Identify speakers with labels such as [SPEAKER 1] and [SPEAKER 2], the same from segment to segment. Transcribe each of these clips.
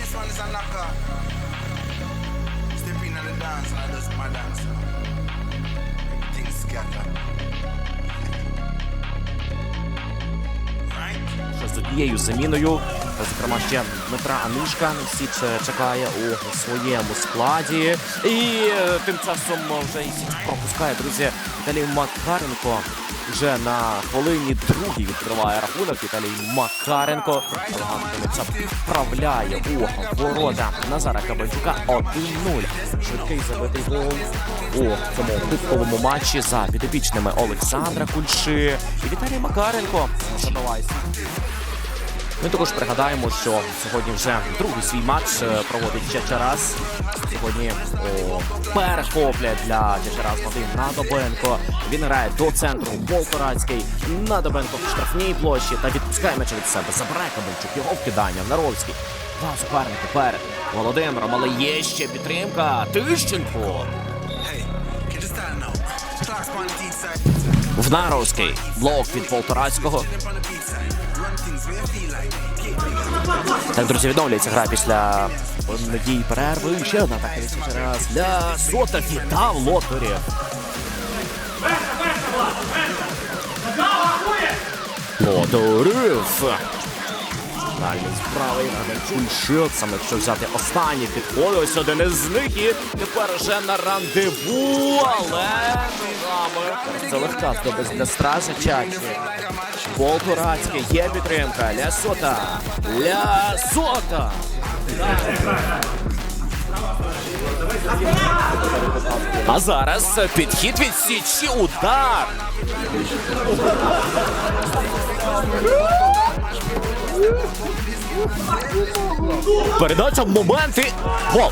[SPEAKER 1] is a knocker. Step in on the dance and I just my dance. Everything scatter. Right?
[SPEAKER 2] Ще з однією заміною. Зокрема, ще Дмитра Анишка Січ чекає у своєму складі. І е, тим часом вже і пропускає, друзі, Віталій Макаренко. Вже на хвилині другій відкриває рахунок. Віталій Макаренко елегантно м'яча у ворота Назара Кабанчука 1-0. Швидкий забитий гол у цьому кубковому матчі за підопічними Олександра Кульши і Віталій Макаренко забиває ми також пригадаємо, що сьогодні вже другий свій матч е, проводить Чечерас. Сьогодні о, перехопля для Чечерас Вадим Надобенко. Він грає до центру Полторацький. Надобенко в штрафній площі та відпускає м'яч від себе. Забирає Кабельчук. Його вкидання. Наровський. Два суперники перед Володимиром, але є ще підтримка. Тищенко. В Наровський. Блок від Полторацького. Так, друзі, відновлюється гра після надії перерви. Ще одна атака від Чечерас для Сота Вітав Лоторів. Лоторів. Дальний справий Кульшот, саме якщо взяти останній підходи, ось один із них і тепер вже на рандеву, але. Це легка здобич для стража Чачі. Болтурацький, є підтримка, Лясота, Лясота. А зараз підхід від Січі, удар. Передача в моменти. Гол.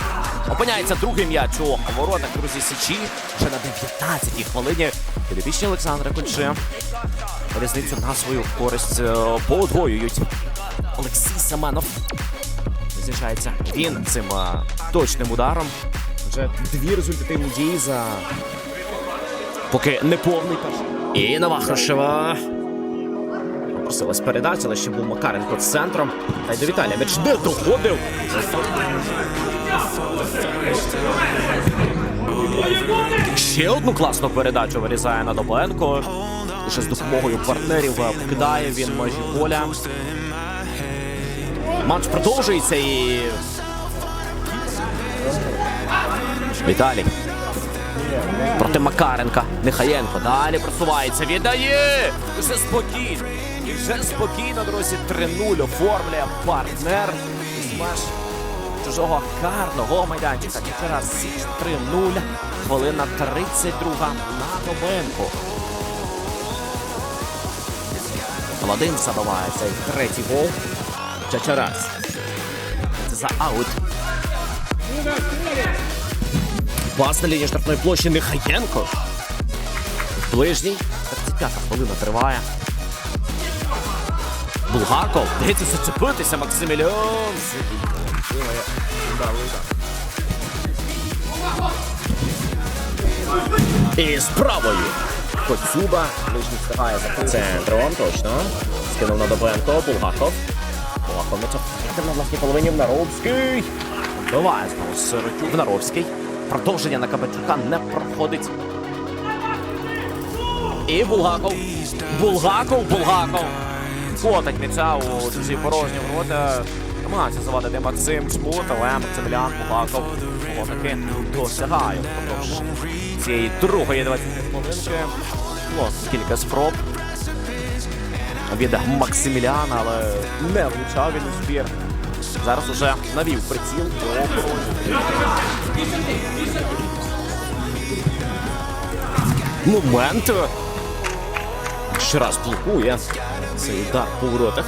[SPEAKER 2] Опиняється другий м'яч у воротах, друзі, Січі. Вже на 19-й хвилині. Підопічні Олександра Кульше. Різницю на свою користь е, подвоюють. Олексій Семенов. З'їжджається він цим е, точним ударом. Вже дві результативні дії за поки не повний перший. І нова Хрошева. Просилась передача, але ще був Макаренко з центром. Та й до Віталія м'яч не доходив. Ще одну класну передачу вирізає на. Лише з допомогою партнерів вкидає він межі поля. Матч продовжується і. Віталій. Проти Макаренка. Нехаєнко. Далі просувається. Віддає! Вже спокійно. І вже спокійно, друзі. 3-0 оформлює партнер. Смеш чужого карного майданчика. Ще раз 3-0. Хвилина 32 на Добенко. Вадим забиває цей третій гол. Чачарас. Це за аут. Пас на лінії штрафної площі Нехаєнко. Ближній. 35 хвилина триває. Булгаков. Дається зачепитися Максиміліон. І з. Коцюба. Ближній встигає за центром. Точно. Скинув на Добенко. Булгаков. Булгаков м'яча втратив на власній половині. Наровський. Биває знову Сиротюк. Наровський. Продовження на Кабачука не проходить. І Булгаков. Булгаков, Булгаков. Котить м'яча у чужі порожні ворота. Намагається завадити Максим Чмут, але Максимілян Булгаков було таки досягає. Цієї другої 20 хвилинки. Було кілька спроб від Максиміліана, але не влучав він у збір. Зараз уже навів приціл. Момент. Ще раз блокує цей удар по воротах.